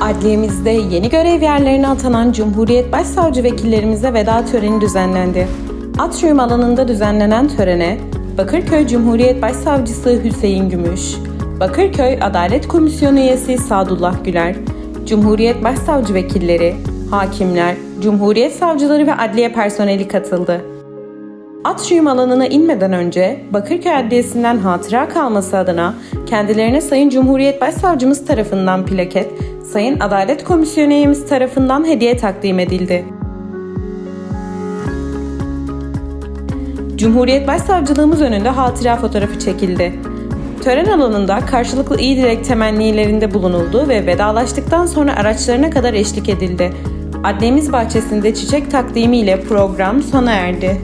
Adliyemizde yeni görev yerlerine atanan Cumhuriyet Başsavcı vekillerimize veda töreni düzenlendi. Atrium alanında düzenlenen törene Bakırköy Cumhuriyet Başsavcısı Hüseyin Gümüş, Bakırköy Adalet Komisyonu üyesi Sadullah Güler, Cumhuriyet Başsavcı vekilleri, hakimler, Cumhuriyet savcıları ve adliye personeli katıldı. Atrium alanına inmeden önce Bakırköy Adliyesi'nden hatıra kalması adına kendilerine Sayın Cumhuriyet Başsavcımız tarafından plaket, Sayın Adalet Komisyonu üyemiz tarafından hediye takdim edildi. Cumhuriyet Başsavcılığımız önünde hatıra fotoğrafı çekildi. Tören alanında karşılıklı iyi dilek temennilerinde bulunuldu ve vedalaştıktan sonra araçlarına kadar eşlik edildi. Adliyemiz bahçesinde çiçek takdimiyle program sona erdi.